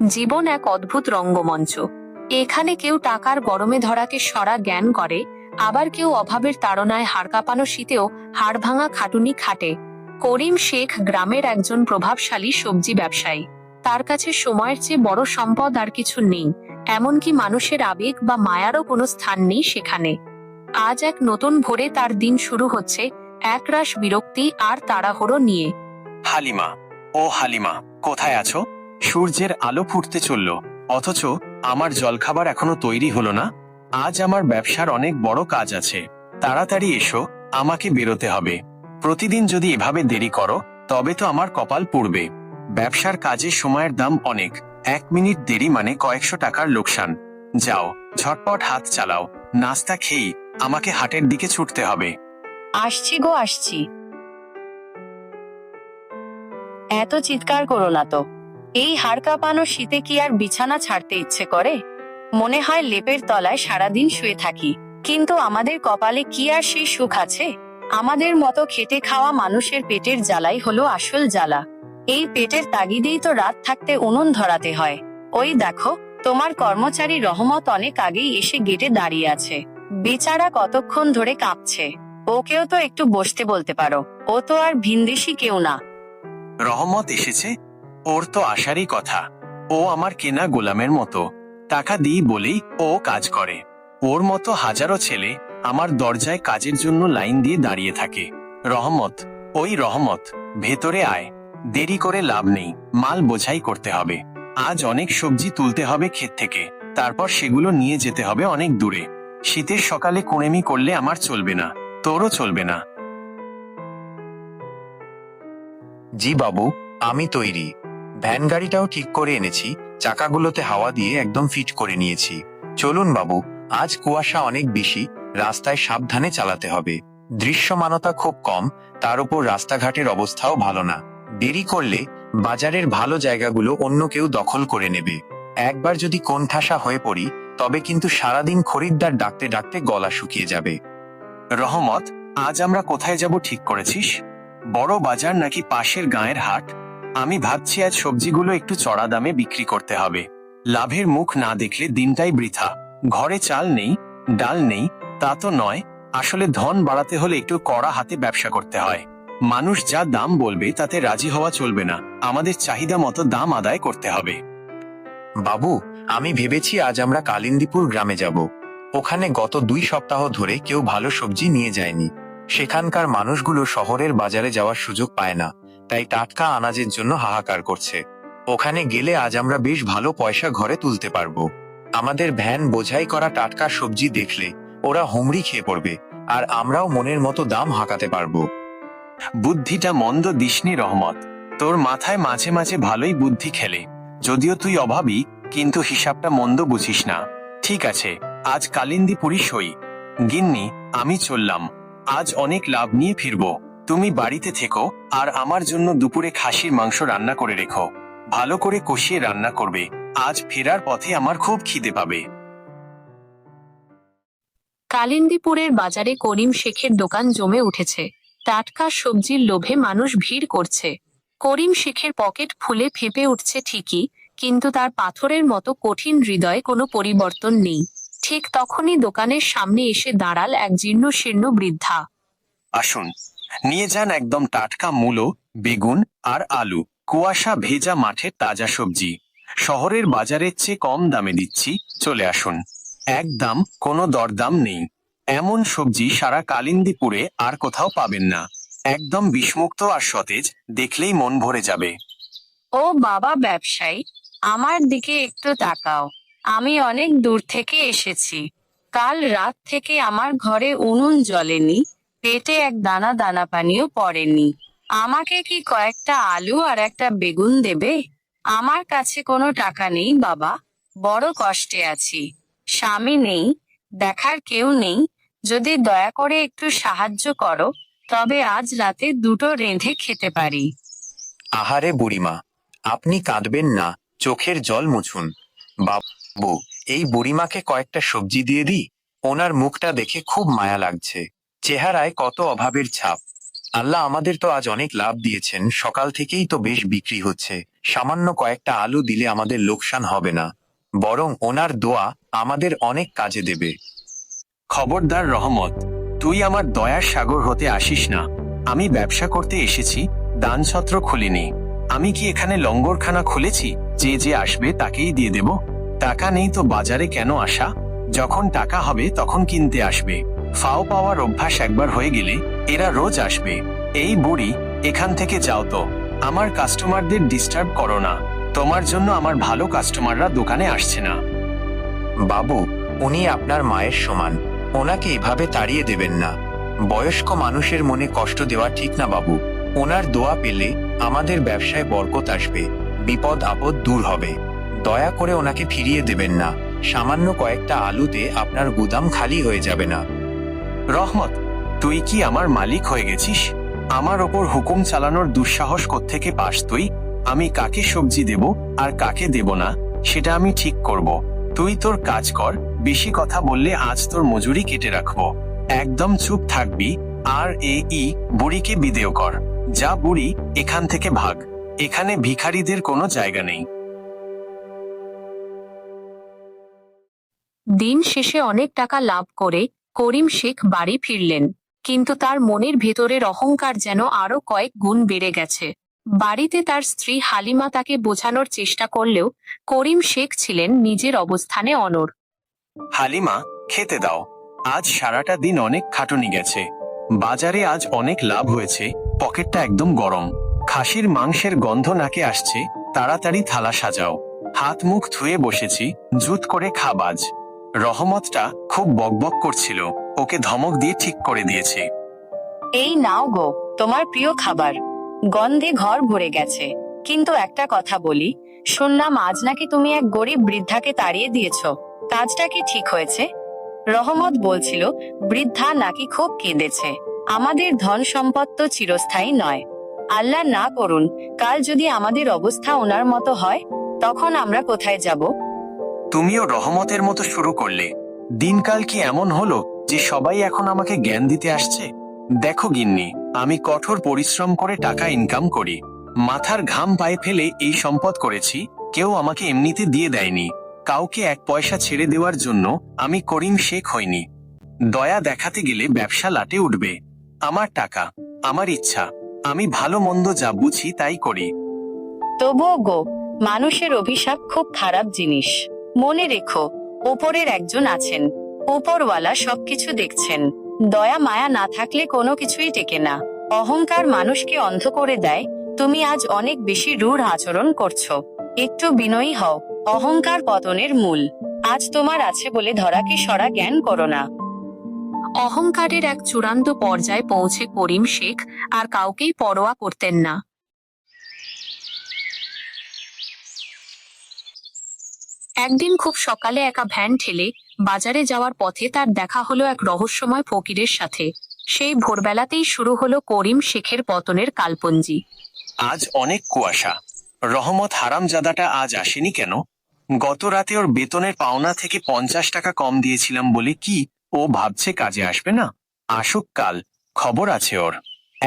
জীবন এক অদ্ভুত রঙ্গমঞ্চ। এখানে কেউ টাকার গরমে ধরাকে সরা জ্ঞান করে, আবার কেউ অভাবের তাড়নায় হাড় কাঁপানো শীতেও হাড় ভাঙা খাটুনি খাটে। করিম শেখ গ্রামের একজন প্রভাবশালী সবজি ব্যবসায়ী। তার কাছে সময়ের চেয়ে বড় সম্পদ আর কিছু নেই, এমনকি মানুষের আবেগ বা মায়ারও কোনো স্থান নেই সেখানে। আজ এক নতুন ভোরে তার দিন শুরু হচ্ছে একরাশ বিরক্তি আর তাড়াহুড়ো নিয়ে। হালিমা, ও হালিমা, কোথায় আছো? সূর্যের আলো ফুটতে চলল। অথচ আমার জলখাবার এখনও তৈরি হলো না। আজ আমার ব্যবসার অনেক বড় কাজ আছে। তাড়াতাড়ি এসো, আমাকে বেরোতে হবে। প্রতিদিন যদি এভাবে দেরি করো, তবে তো আমার কপাল পুড়বে। ব্যবসার কাজে সময়ের দাম অনেক। এক মিনিট দেরি মানে কয়েকশো টাকার লোকসান। যাও, ঝটপট হাত চালাও। নাস্তা খেয়েই আমাকে হাটের দিকে ছুটতে হবে। আসছি গো, আসছি। এত চিৎকার করো না তো। এই হাড় কাঁপানো শীতে কি আর বিছানা ছাড়তে ইচ্ছে করে? মনে হয় লেপের তলায় সারাদিন শুয়ে থাকি। কিন্তু আমাদের কপালে কি আর সেই সুখ আছে? আমাদের মতো খেটে খাওয়া মানুষের পেটের জ্বালাই হলো আসল জ্বালা। এই পেটের তাগিদেই তো রাত থাকতে উনুন ধরাতে হয়। ওই দেখো, তোমার কর্মচারী রহমত অনেক আগেই এসে গেটে দাঁড়িয়ে আছে। বেচারা কতক্ষণ ধরে কাঁপছে। ওকেও তো একটু বসতে বলতে পারো। ও তো আর ভিনদেশি কেউ না। রহমত এসেছে? ওর তো আসারই কথা। ও আমার কেনা গোলামের মতো। টাকা দিই বলেই ও কাজ করে। ওর মতো হাজারো ছেলে আমার দরজায় কাজের জন্য লাইন দিয়ে দাঁড়িয়ে থাকে। রহমত, ওই রহমত, ভেতরে আয়। দেরি করে লাভ নেই, মাল বোঝাই করতে হবে। আজ অনেক সবজি তুলতে হবে ক্ষেত থেকে। তারপর সেগুলো নিয়ে যেতে হবে অনেক দূরে। শীতের সকালে কুড়েমি করলে আমার চলবে না, তোরও চলবে না। জি বাবু, আমি তৈরি। ভ্যান গাড়িটাও ঠিক করে এনেছি, চাকাগুলোতে হাওয়া দিয়ে একদম ফিট করে নিয়েছি। চলুন বাবু, আজ কুয়াশা অনেক বেশি, রাস্তায় সাবধানে চালাতে হবে। দৃশ্যমানতা খুব কম, তার উপর রাস্তাঘাটের অবস্থাও ভালো না। দেরি করলে বাজারের ভালো জায়গাগুলো অন্য কেউ দখল করে নেবে। একবার যদি কোণঠাসা হয়ে পড়ি, তবে কিন্তু সারাদিন খরিদ্দার ডাকতে ডাকতে গলা শুকিয়ে যাবে। রহমত, আজ আমরা কোথায় যাব ঠিক করেছিস? বড় বাজার নাকি পাশের গাঁয়ের হাট? আমি ভাবছি আজ সবজিগুলো একটু চড়া দামে বিক্রি করতে হবে। লাভের মুখ না দেখলে দিনটাই বৃথা। ঘরে চাল নেই, ডাল নেই, তা তো নয়। আসলে ধন বাড়াতে হলে একটু কড়া হাতে ব্যবসা করতে হয়। মানুষ যা দাম বলবে, তাতে রাজি হওয়া চলবে না। আমাদের চাহিদা মতো দাম আদায় করতে হবে। বাবু, আমি ভেবেছি আজ আমরা কালিন্দিপুর গ্রামে যাব। ওখানে গত দুই সপ্তাহ ধরে কেউ ভালো সবজি নিয়ে যায়নি। সেখানকার মানুষগুলো শহরের বাজারে যাওয়ার সুযোগ পায় না। তাই টাটকা আনাজের জন্য হাহাকার করছে। ওখানে গেলে আজ আমরা বেশ ভালো পয়সা ঘরে তুলতে পারব। আমাদের ভ্যান বোঝাই করা টাটকা সবজি দেখলে ওরা হুমড়ি খেয়ে পড়বে, আর আমরাও মনের মতো দাম হাঁকাতে পারব। বুদ্ধিটা মন্দ দিসনি, রহমত। তোর মাথায় মাঝে মাঝে ভালোই বুদ্ধি খেলে। যদিও তুই অভাবী, কিন্তু হিসাবটা মন্দ বুঝিস না। ঠিক আছে, আজ কালিন্দিপুরি সই। গিন্নি, আমি চললাম। আজ অনেক লাভ নিয়ে ফিরবো। তুমি বাড়িতে থেকো আর আমার জন্য দুপুরে খাসির মাংস রান্না করে রেখো। ভালো করে কষিয়ে রান্না করবে। আজ ফেরার পথে আমার খুব খিদে পাবে। কালিন্দিপুরের বাজারে করিম শেখের দোকান জমে উঠেছে। টাটকা সবজির লোভে মানুষ ভিড় করছে। করিম শেখের পকেট ফুলে ফেপে উঠছে ঠিকই কিন্তু তার পাথরের মতো কঠিন হৃদয়ে কোনো পরিবর্তন নেই। ঠিক তখনই দোকানের সামনে এসে দাঁড়াল এক জীর্ণ শীর্ণ বৃদ্ধা। আসুন নিয়ে যান একদম টাটকা মূলো, বেগুন আর আলু। কুয়াশা ভেজা মাঠের তাজা সবজি। শহরের বাজারের চেয়ে কম দামে দিচ্ছি, চলে আসুন। একদম কোনো দরদাম নেই। এমন সবজি সারা কালিন্দিপুরে আর কোথাও পাবেন না। একদম বিষমুক্ত আর সতেজ, দেখলেই মন ভরে যাবে। ও বাবা ব্যবসায়ী, আমার দিকে একটু তাকাও। আমি অনেক দূর থেকে এসেছি। কাল রাত থেকে আমার ঘরে উনুন জ্বলেনি। পেটে এক দানা দানা পানিও পড়েনি। আমাকে কি কয়েকটা আলু আর একটা বেগুন দেবে? আমার কাছে কোনো টাকা নেই, বাবা। বড় কষ্টে আছি। স্বামী নেই, দেখার কেউ নেই। যদি দয়া করে একটু সাহায্য করো, তবে আজ রাতে দুটো রেঁধে খেতে পারি। আহারে বুড়িমা, আপনি কাঁদবেন না, চোখের জল মুছুন। বাবু, এই বুড়িমাকে কয়েকটা সবজি দিয়ে দিই? ওনার মুখটা দেখে খুব মায়া লাগছে। চেহারায় কত অভাবের ছাপ। আল্লাহ আমাদের তো আজ অনেক লাভ দিয়েছেন, সকাল থেকেই তো বেশ বিক্রি হচ্ছে। সামান্য কয়েকটা আলু দিলে আমাদের লোকসান হবে না, বরং ওনার দোয়া আমাদের অনেক কাজে দেবে। খবরদার রহমত, তুই আমার দয়ার সাগর হতে আসিস না। আমি ব্যবসা করতে এসেছি, দানছত্র খুলিনি। আমি কি এখানে লঙ্গরখানা খুলেছি? যে যে আসবে তাকেই দিয়ে দেব। টাকা নেই তো বাজারে কেন আসা? যখন টাকা হবে তখন কিনতে আসবে। ফাও পাওয়ার অভ্যাস একবার হয়ে গেলে এরা রোজ আসবে। এই বুড়ি, এখান থেকে যাও তো। আমার কাস্টমারদের ডিস্টার্ব করো না। তোমার জন্য আমার ভালো কাস্টমাররা দোকানে আসছে না। বাবু, উনি আপনার মায়ের সমান। ওনাকে এভাবে তাড়িয়ে দেবেন না। বয়স্ক মানুষের মনে কষ্ট দেওয়া ঠিক না, বাবু। ওনার দোয়া পেলে আমাদের ব্যবসায় বরকত আসবে। বিপদ আপদ দূর হবে। দয়া করে ওনাকে ফিরিয়ে দেবেন না। সামান্য কয়েকটা আলুতে আপনার গুদাম খালি হয়ে যাবে না। রহমত, তুই কি আমার মালিক হয়ে গেছিস? আমার ওপর হুকুম চালানোর দুঃসাহস থেকে পাস তুই? আমি কাকে সবজি দেব আর কাকে দেব না, সেটা আমি ঠিক করব। তুই তোর কাজ কর, বেশি কথা বললে আজ তোর মজুরি কেটে রাখব। একদম চুপ থাকবি, আর এ ই বুড়িকে বিদেয় কর। যা বুড়ি, এখান থেকে ভাগ। এখানে ভিখারিদের কোনো জায়গা নেই। দিন শেষে অনেক টাকা লাভ করে করিম শেখ বাড়ি ফিরলেন, কিন্তু তার মনের ভেতরের অহংকার যেন আরও কয়েক গুণ বেড়ে গেছে। বাড়িতে তার স্ত্রী হালিমা তাকে বোঝানোর চেষ্টা করলেও করিম শেখ ছিলেন নিজের অবস্থানে অনর হালিমা, খেতে দাও। আজ সারাটা দিন অনেক খাটুনি গেছে। বাজারে আজ অনেক লাভ হয়েছে, পকেটটা একদম গরম। খাসির মাংসের গন্ধ নাকে আসছে, তাড়াতাড়ি থালা সাজাও। হাত মুখ ধুয়ে বসেছি জুত করে খাবাজ রহমতটা খুব বকবক করছিল। ওকে ধমক দিয়ে ঠিক করে দিয়েছে। এই নাও গো, তোমার প্রিয় খাবার। গন্ধে ঘর ভরে গেছে। কিন্তু একটা কথা বলি, শুনলাম আজ নাকি তুমি এক গরিব বৃদ্ধাকে তাড়িয়ে দিয়েছ। কাজটা কি ঠিক হয়েছে? রহমত বলছিল, বৃদ্ধা নাকি খুব কেঁদেছে। আমাদের ধন সম্পদ তো চিরস্থায়ী নয়। আল্লাহ না করুন, কাল যদি আমাদের অবস্থা ওনার মতো হয়, তখন আমরা কোথায় যাব? তুমিও রহমতের মতো শুরু করলে। দিনকাল কি এমন হলো যে সবাই এখন আমাকে জ্ঞান দিতে আসছে? দেখো গিন্নি, আমি কঠোর পরিশ্রম করে টাকা ইনকাম করি। মাথার ঘাম পায়ে ফেলে এই সম্পদ করেছি, কেউ আমাকে এমনিতে দিয়ে দেয়নি। কাউকে এক পয়সা ছেড়ে দেওয়ার জন্য আমি করিম শেখ হইনি। দয়া দেখাতে গেলে ব্যবসা লাটে উঠবে। আমার টাকা, আমার ইচ্ছা, আমি ভালো মন্দ যা বুঝি তাই করি। তবুও গো, মানুষের অভিশাপ খুব খারাপ জিনিস। মনে রেখো, ওপরের একজন আছেন। ওপরওয়ালা সবকিছু দেখছেন। দয়া, মায়া না থাকলে কোনো কিছুই টেকে না। অহংকার মানুষকে অন্ধ করে দেয়। তুমি আজ অনেক বেশি রূঢ় আচরণ করছ। একটু বিনয়ী হও। অহংকার পতনের মূল। আজ তোমার আছে বলে ধরাকে সরা জ্ঞান করো না। অহংকারের এক চূড়ান্ত পর্যায়ে পৌঁছে করিম শেখ, আর কাউকেই পরোয়া করতেন না। একদিন খুব সকালে একা ভ্যান ঠেলে বাজারে যাওয়ার পথে তার দেখা হলো এক রহস্যময় ফকিরের সাথে। সেই ভোরবেলাতেই শুরু হলো করিম শেখের পতনের কালপঞ্জি আজ অনেক কুয়াশা। রহমত হারামজাদাটা আজ আসেনি কেন? গত রাতে ওর বেতনের পাওনা থেকে পঞ্চাশ টাকা কম দিয়েছিলাম বলে কি ও ভাবছে কাজে আসবে না? আসুক কাল, খবর আছে ওর।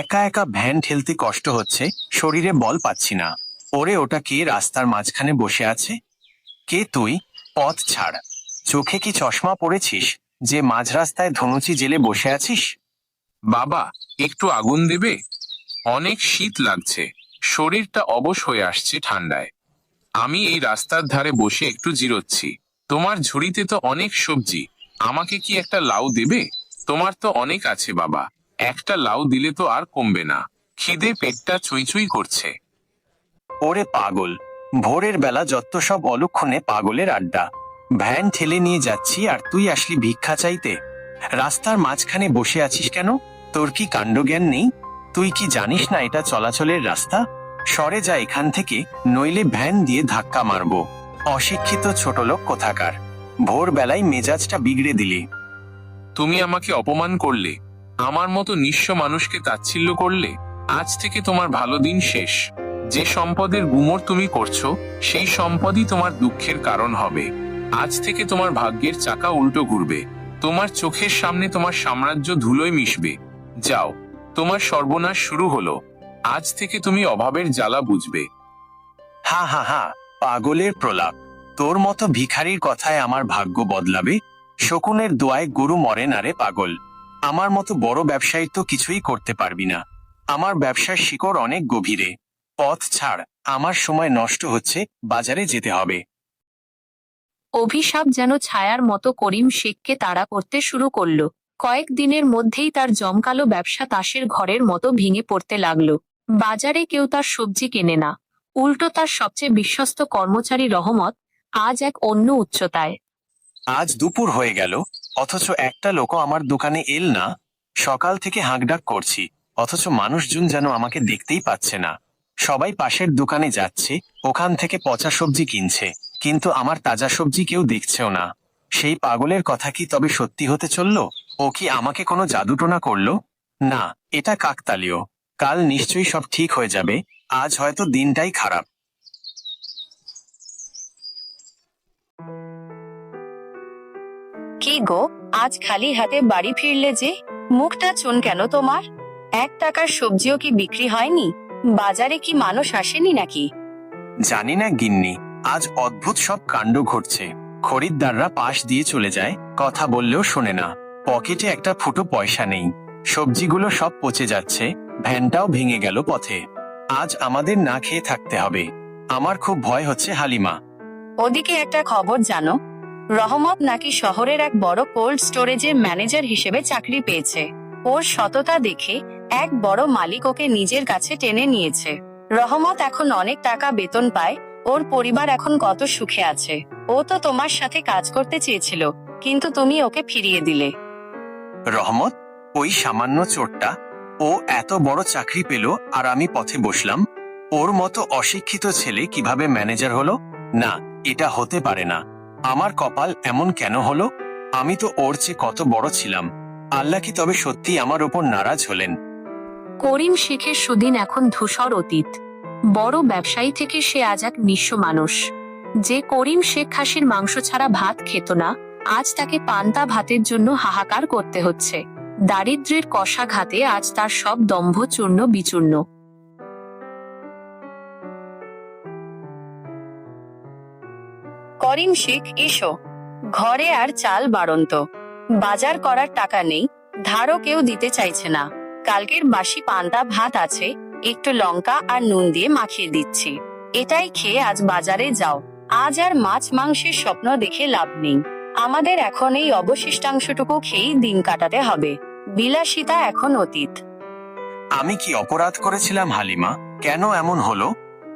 একা একা ভ্যান ঠেলতে কষ্ট হচ্ছে, শরীরে বল পাচ্ছি না। ওরে, ওটা কে রাস্তার মাঝখানে বসে আছে? কে তুই? পথ ছাড়। চোখে কি চশমা পড়েছিস যে মাঝ রাস্তায় ধনুচি জেলে বসে আছিস? বাবা, একটু আগুন দেবে? অনেক শীত লাগছে। শরীরটা অবশ হয়ে আসছে ঠান্ডায়। আমি এই রাস্তার ধারে বসে একটু জিরোচ্ছি। তোমার ঝুড়িতে তো অনেক সবজি। আমাকে কি একটা লাউ দেবে? তোমার তো অনেক আছে বাবা। একটা লাউ দিলে তো আর কমবে না। খিদে পেটটা চুই চুই করছে। ওরে পাগল ভোরের বেলা যত সব অলক্ষণে পাগলের আড্ডা। ভ্যান ঠেলে নিয়ে যাচ্ছি আর তুই আসলি ভিক্ষা চাইতে। রাস্তার মাঝখানে বসে আছিস কেন? তোর কি কাণ্ডজ্ঞান নেই? তুই কি জানিস না এটা চলাচলের রাস্তা? সরে যা এখান থেকে, নইলে ভ্যান দিয়ে ধাক্কা মারবো। অশিক্ষিত ছোট লোক কোথাকার। ভোরবেলায় মেজাজটা বিগড়ে দিলি। তুমি আমাকে অপমান করলে? আমার মতো নিঃস্ব মানুষকে তাচ্ছিল্য করলে? আজ থেকে তোমার ভালো দিন শেষ। যে সম্পদের গুমর তুমি করছ, সেই সম্পদই তোমার দুঃখের কারণ হবে। আজ থেকে তোমার ভাগ্যের চাকা উল্টো ঘুরবে। তোমার চোখের সামনে তোমার সাম্রাজ্য ধুলোয় মিশবে। যাও, তোমার সর্বনাশ শুরু হলো। আজ থেকে তুমি অভাবের জ্বালা বুঝবে। হা হা হা, পাগলের প্রলাপ। তোর মতো ভিখারির কথায় আমার ভাগ্য বদলাবে? শকুনের দোয়ায় গরু মরে না রে পাগল। আমার মতো বড় ব্যবসায়ী তো কিছুই করতে পারবি না। আমার ব্যবসার শিকড় অনেক গভীরে। পথ ছাড় আমার সময় নষ্ট হচ্ছে বাজারে যেতে হবে। অভিশাপ যেন ছায়ার মতো করিম শেখকে তাড়া করতে শুরু করল। কয়েক দিনের মধ্যেই তার জমকালো ব্যবসা তাসের ঘরের মতো ভেঙে পড়তে লাগল। বাজারে কেউ তার সবজি কেনে না। উল্টো তার সবচেয়ে বিশ্বস্ত কর্মচারী রহমত আজ এক অন্য উচ্চতায়। আজ দুপুর হয়ে গেল অথচ একটা লোকও আমার দোকানে এল না। সকাল থেকে হাঁকডাক করছি অথচ মানুষজন যেন আমাকে দেখতেই পাচ্ছে না। সবাই পাশের দোকানে যাচ্ছে, ওখান থেকে পচা সবজি কিনছে, কিন্তু আমার তাজা সবজি কেউ দেখছেও না। সেই পাগলের কথা কি তবে সত্যি হতে চলল? ও কি আমাকে কোনো জাদুটোনা করল? না, এটা কাকতালীয়। কাল নিশ্চয়ই সব ঠিক হয়ে যাবে, আজ হয়তো দিনটাই খারাপ। কি গো, আজ খালি হাতে বাড়ি ফিরলে যে? মুখটা চুন কেন তোমার? এক টাকার সবজিও কি বিক্রি হয়নি? বাজারে কি মানুষ আসেনি নাকি? জানি না গিন্নি আজ অদ্ভুত সব কাণ্ড ঘটছে। খরিদ্দাররা পাশ দিয়ে চলে যায় কথা বললেও শোনে না। পকেটে একটা ফুটো পয়সা নেই। সবজিগুলো সব পচে যাচ্ছে ভ্যানটাও ভেঙে গেল পথে। আজ আমাদের না খেয়ে থাকতে হবে। আমার খুব ভয় হচ্ছে হালিমা। ওদিকে একটা খবর জানো? রহমত নাকি শহরের এক বড় কোল্ড স্টোরেজের ম্যানেজার হিসেবে চাকরি পেয়েছে। ওর সততা দেখে এক বড় মালিক ওকে নিজের কাছে টেনে নিয়েছে। রহমত এখন অনেক টাকা বেতন পায়, ওর পরিবার এখন কত সুখে আছে। ও তো তোমার সাথে কাজ করতে চেয়েছিল, কিন্তু তুমি ওকে ফিরিয়ে দিলে। রহমত, ওই সামান্য চোরটা, ও এত বড় চাকরি পেল আর আমি পথে বসলাম। ওর মতো অশিক্ষিত ছেলে কীভাবে ম্যানেজার হলো? না, এটা হতে পারে না। আমার কপাল এমন কেন হলো? আমি তো ওর চেয়ে কত বড় ছিলাম। আল্লাহ কি তবে সত্যি আমার ওপর নারাজ হলেন? করিম শেখের সুদিন এখন ধূসর অতীত। বড় ব্যবসায়ী থেকে সে আজ এক নিঃস্ব মানুষ। যে করিম শেখ খাসির মাংস ছাড়া ভাত খেত না, আজ তাকে পান্তা ভাতের জন্য হাহাকার করতে হচ্ছে। দারিদ্র্যের কষাঘাতে আজ তার সব দম্ভ চূর্ণ বিচূর্ণ। করিম শেখ, এসো। ঘরে আর চাল বাড়ন্ত। বাজার করার টাকা নেই, ধারও কেউ দিতে চাইছে না। কালকের বাসি পান্তা ভাত আছে, একটু লঙ্কা আর নুন দিয়ে মাখিয়ে দিচ্ছি। এটাই খেয়ে আজ বাজারে যাও। আজ আর মাছ মাংসের স্বপ্ন দেখে লাভ নেই। আমাদের এখন এই অবশিষ্টাংশটুকু খেয়েই দিন কাটাতে হবে। বিলাসিতা এখন অতীত। আমি কি অপরাধ করেছিলাম, হালিমা? কেন এমন হলো?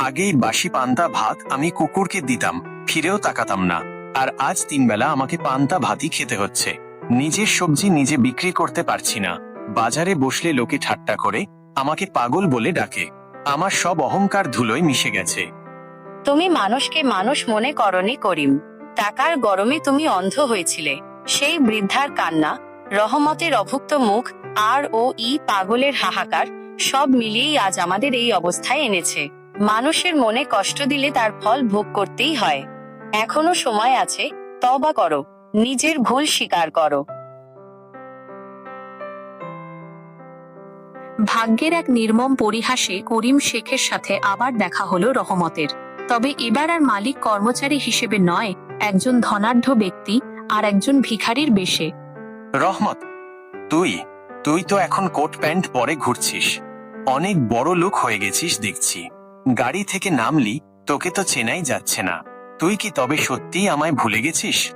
আগেই বাসি পান্তা ভাত আমি কুকুরকে দিতাম, ফিরেও তাকাতাম না। আর আজ তিন বেলা আমাকে পান্তা ভাতই খেতে হচ্ছে। নিজের সবজি নিজে বিক্রি করতে পারছি না। বাজারে বসলে লোকে ঠাট্টা করে, আমাকে পাগল বলে ডাকে। আমার সব অহংকার ধুলোয় মিশে গেছে। তুমি মানুষকে মানুষ মনে করনি, করিম। টাকার গরমে তুমি অন্ধ হয়েছিলে। সেই বৃদ্ধার কান্না, রহমতের অভুক্ত মুখ, আর ও ই পাগলের হাহাকার, সব মিলিয়েই আজ আমাদের এই অবস্থায় এনেছে। মানুষের মনে কষ্ট দিলে তার ফল ভোগ করতেই হয়। এখনও সময় আছে তবা করো। নিজের ভুল স্বীকার করো। ভাগ্যের এক নির্মম পরিহাসে করিম শেখের সাথে আবার দেখা হলো রহমতের। তবে এবার আর মালিক কর্মচারী হিসেবে নয়, একজন ধনাঢ্য ব্যক্তি আর একজন ভিখারির বেশে। রহমত, তুই তুই তো এখন কোট প্যান্ট পরে ঘুরছিস। অনেক বড় লোক হয়ে গেছিস দেখছি। গাড়ি থেকে নামলি, তোকে তো চেনাই যাচ্ছে না। তুই কি তবে সত্যিই আমায় ভুলে গেছিস?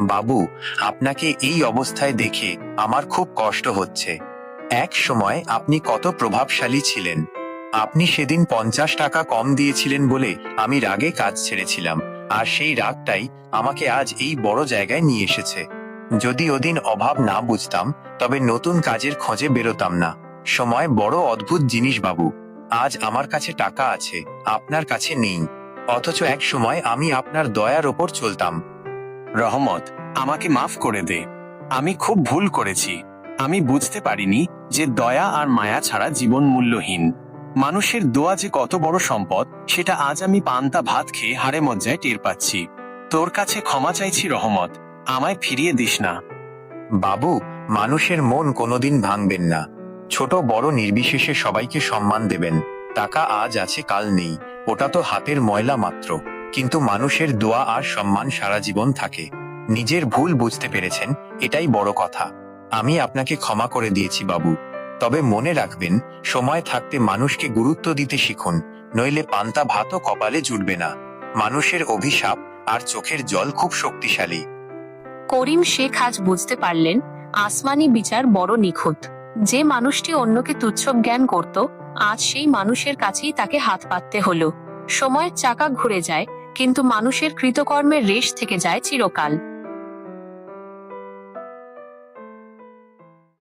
বাবু, আপনাকে এই অবস্থায় দেখে আমার খুব কষ্ট হচ্ছে। এক সময় আপনি কত প্রভাবশালী ছিলেন। আপনি সেদিন পঞ্চাশ টাকা কম দিয়েছিলেন বলে আমি রাগে কাজ ছেড়েছিলাম, আর সেই রাগটাই আমাকে আজ এই বড় জায়গায় নিয়ে এসেছে। যদি ওদিন অভাব না বুঝতাম, তবে নতুন কাজের খোঁজে বেরোতাম না। সময় বড় অদ্ভুত জিনিস বাবু, আজ আমার কাছে টাকা আছে, আপনার কাছে নেই। অথচ এক সময় আমি আপনার দয়ার ওপর চলতাম। রহমত, আমাকে মাফ করে দে। আমি খুব ভুল করেছি। আমি বুঝতে পারিনি যে দয়া আর মায়া ছাড়া জীবন মূল্যহীন। মানুষের দোয়া যে কত বড় সম্পদ, সেটা আজ আমি পান্তা ভাত খেয়ে হাড়ে মজ্জায় টের পাচ্ছি। তোর কাছে ক্ষমা চাইছি রহমত, আমায় ফিরিয়ে দিস না। বাবু, মানুষের মন কোনোদিন ভাঙবেন না। ছোট বড় নির্বিশেষে সবাইকে সম্মান দেবেন। টাকা আজ আছে, কাল নেই। ওটা তো হাতের ময়লা মাত্র। কিন্তু মানুষের দোয়া আর সম্মান সারা জীবন থাকে। নিজের ভুল বুঝতে পেরেছেন, এটাই বড় কথা। আমি আপনাকে ক্ষমা করে দিয়েছি, বাবু। তবে মনে রাখবেন, সময় থাকতে মানুষকে গুরুত্ব দিতে শিখুন, নইলে পান্তা ভাতও কপালে জুটবে না। মানুষের অভিশাপ আর চোখের জল খুব শক্তিশালী। করিম শেখ আজ বুঝতে পারলেন, আসমানি বিচার বড় নিখুঁত। যে মানুষটি অন্যকে তুচ্ছ জ্ঞান করত, আজ সেই মানুষের কাছেই তাকে হাত পাততে হলো। সময়ের চাকা ঘুরে যায়, কিন্তু মানুষের কৃতকর্মের রেশ থেকে যায় চিরকাল।